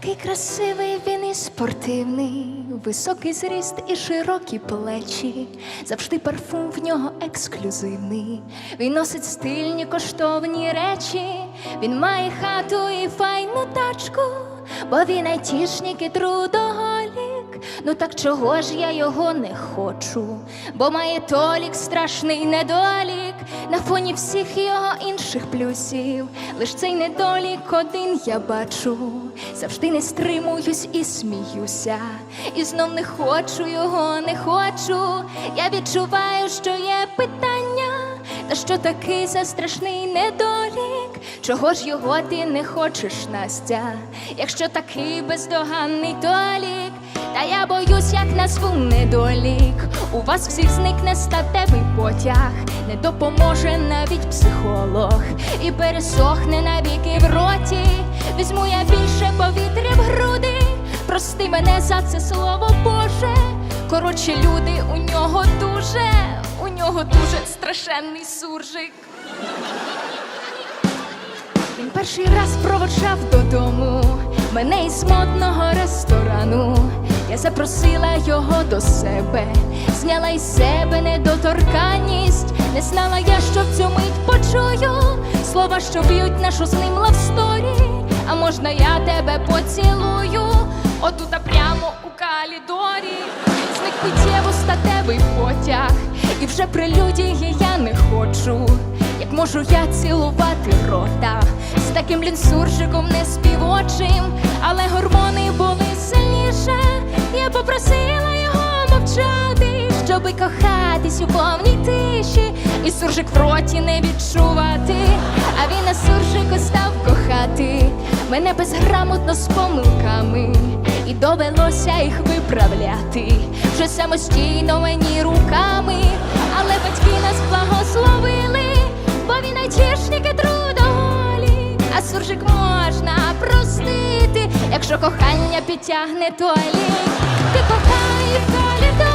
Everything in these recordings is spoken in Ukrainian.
Такий красивий він і спортивний, високий зріст і широкі плечі. Завжди парфум в нього ексклюзивний. Він носить стильні коштовні речі. Він має хату і файну тачку, бо він айтішник і трудоголік. Ну так чого ж я його не хочу? Бо має толік страшний недолік на фоні всіх його інших плюсів. Лиш цей недолік один я бачу. Завжди не стримуюсь і сміюся. І знов не хочу його, не хочу. Я відчуваю, що є питання. Та що такий за страшний недолік? Чого ж його ти не хочеш, Настя? Якщо такий бездоганний толік, та я боюсь, як назву недолік. У вас всіх зникне статевий потяг, не допоможе навіть психолог, і пересохне навіки в роті. Візьму я більше повітря в груди. Прости мене за це слово Боже. Коротше, люди, у нього дуже, у нього дуже страшенний суржик. Він перший раз проводжав додому мене із модного ресторану. Я запросила його до себе, зняла із себе недоторканність. Не знала я, що в цю мить почую слова, що б'ють нашу з ним лавсторі. А можна я тебе поцілую? Отута прямо у калідорі. Зник миттєво статевий потяг, і вже прелюдії я не хочу. Як можу я цілувати рота з таким лінсуржиком не співочим, але гормони були сильніше. Щоби кохатись у повній тиші, і суржик в роті не відчувати. А він на суржику став кохати. Мене безграмотно з помилками, і довелося їх виправляти. Вже самостійно мені руками, але батьки нас благословили бо він айтішник і трудоголік, а суржик можна простити, якщо кохання підтягне толік. Ти кохай в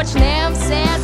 почнем все.